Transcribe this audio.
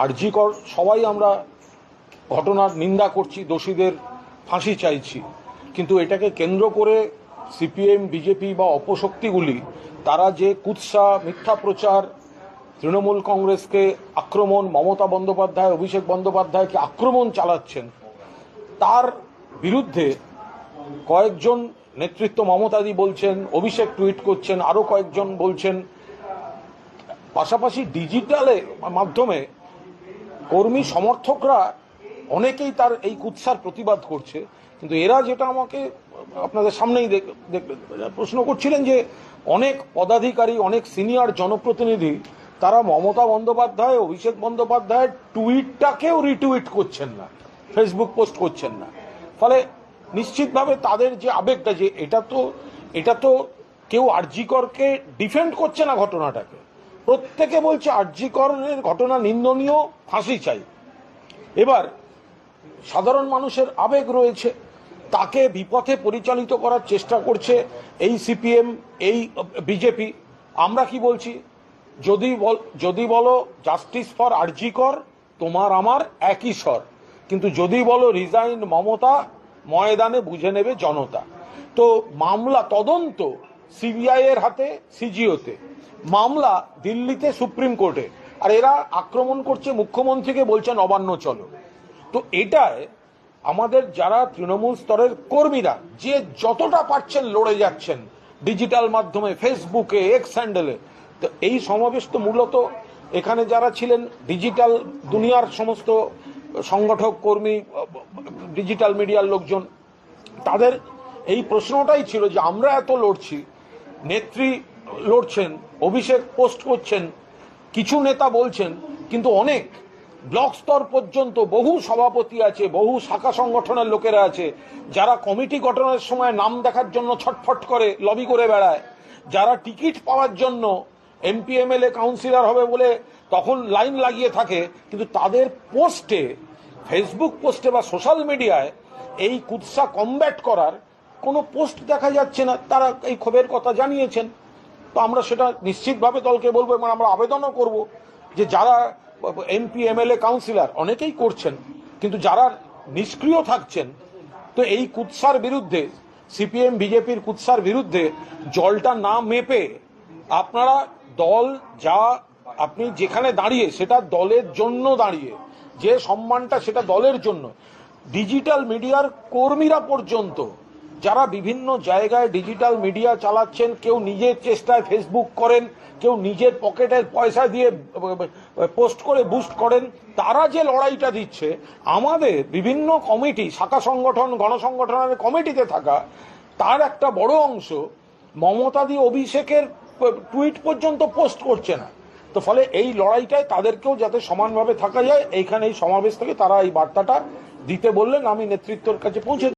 আরজিকর সবাই আমরা ঘটনার নিন্দা করছি, দোষীদের ফাঁসি চাইছি। কিন্তু এটাকে কেন্দ্র করে সিপিএম, বিজেপি বা অপশক্তিগুলি, তারা যে কুৎসা, মিথ্যা প্রচার, তৃণমূল কংগ্রেসকে আক্রমণ, মমতা বন্দ্যোপাধ্যায়, অভিষেক বন্দ্যোপাধ্যায়কে আক্রমণ চালাচ্ছেন, তার বিরুদ্ধে কয়েকজন নেতৃত্ব মমতাদি বলছেন, অভিষেক টুইট করছেন আরও কয়েকজন বলছেন। পাশাপাশি ডিজিটালে মাধ্যমে কর্মী সমর্থকরা অনেকেই তার এই কুৎসার প্রতিবাদ করছে, কিন্তু এরা যেটা আমাকে আপনাদের সামনেই প্রশ্ন করছিলেন যে অনেক পদাধিকারী, অনেক সিনিয়র জনপ্রতিনিধি, তারা মমতা বন্দ্যোপাধ্যায়, অভিষেক বন্দ্যোপাধ্যায়ের টুইটটাকেও রিটুইট করছেন না, ফেসবুক পোস্ট করছেন না। ফলে নিশ্চিতভাবে তাদের যে আবেগটা যে এটা তো এটা তো কেউ আরজিকরকে ডিফেন্ড করছে না ঘটনাটাকে। প্রত্যেকে বলছে আরজিকরের ঘটনা নিন্দনীয়, ফাঁসি চাই। এবার সাধারণ মানুষের আবেগ রয়েছে, তাকে বিপথে পরিচালিত করার চেষ্টা করছে এই সিপিএম, এই বিজেপি। আমরা কি বলছি? যদি যদি বলো জাস্টিস ফর আরজিকর তোমার আমার একই স্বর। কিন্তু যদি বলো রিজাইন মমতা, ময়দানে বুঝে নেবে জনতা। তো মামলা তদন্ত সিবিআই এর হাতে, সিজিওতে। মামলা দিল্লিতে সুপ্রিম কোর্টে। আর এরা আক্রমণ করছে মুখ্যমন্ত্রীকে বলছে নবান্ন, চলো। তো এটায় আমাদের যারা তৃণমূল স্তরের কর্মীরা, যে যতটা পারছেন লড়ে যাচ্ছেন ডিজিটাল মাধ্যমে, ফেসবুকে এক্স হ্যান্ডেলে তো এই সমাবেশ তো মূলত এখানে যারা ছিলেন ডিজিটাল দুনিয়ার সমস্ত সংগঠক, কর্মী, ডিজিটাল মিডিয়ার লোকজন, তাদের এই প্রশ্নটাই ছিল যে আমরা এত লড়ছি নেত্রী লড়ছেন, অভিষেক পোস্ট করছেন, কিছু নেতা বলছেন, কিন্তু অনেক। ব্লক স্তর পর্যন্ত বহু সভাপতি আছে, বহু শাখা সংগঠনের লোকেরা আছে, যারা কমিটি গঠনের সময় নাম দেখার জন্য ছটফট করে, লবি করে বেড়ায়। যারা টিকিট পাওয়ার জন্য এমপি এমএলএ কাউন্সিলর হবে বলে তখন লাইন লাগিয়ে থাকে, কিন্তু তাদের পোস্টে, ফেসবুক পোস্টে বা সোশ্যাল মিডিয়ায় এই কুৎসা কমব্যাট করার কোনো পোস্ট দেখা যাচ্ছে না, তারা এই ক্ষোভের কথা জানিয়েছেন। তো আমরা সেটা নিশ্চিতভাবে দলকে বলব এবং আমরা আবেদনও করব যে যারা এমপি, এমএলএ, কাউন্সিলর অনেকেই করছেন, কিন্তু যারা নিষ্ক্রিয় থাকছেন, তো এই কুৎসার বিরুদ্ধে, সিপিএম, বিজেপির কুৎসার বিরুদ্ধে জলটা না মেপে আপনারা দল যা আপনি যেখানে দাঁড়িয়ে সেটা দলের জন্য দাঁড়িয়ে, যে সম্মানটা সেটা দলের জন্য, ডিজিটাল মিডিয়ার কর্মীরা পর্যন্ত যারা বিভিন্ন জায়গায় ডিজিটাল মিডিয়া চালাচ্ছেন, কেউ নিজের চেষ্টায় ফেসবুক করেন, কেউ নিজের পকেটের পয়সা দিয়ে পোস্ট করে বুস্ট করেন, তারা যে লড়াইটা দিচ্ছে, আমাদের বিভিন্ন কমিটি শাখা সংগঠন, গণসংগঠনের কমিটিতে থাকা, তার একটা বড় অংশ মমতাদি অভিষেকের টুইট পর্যন্ত পোস্ট করছে না। তো ফলে এই লড়াইটায় তাদেরকেও যাতে সমানভাবে থাকা যায় এইখানে এই সমাবেশ থেকে তারা এই বার্তাটা দিতে বললেন। আমি নেতৃত্বের কাছে পৌঁছে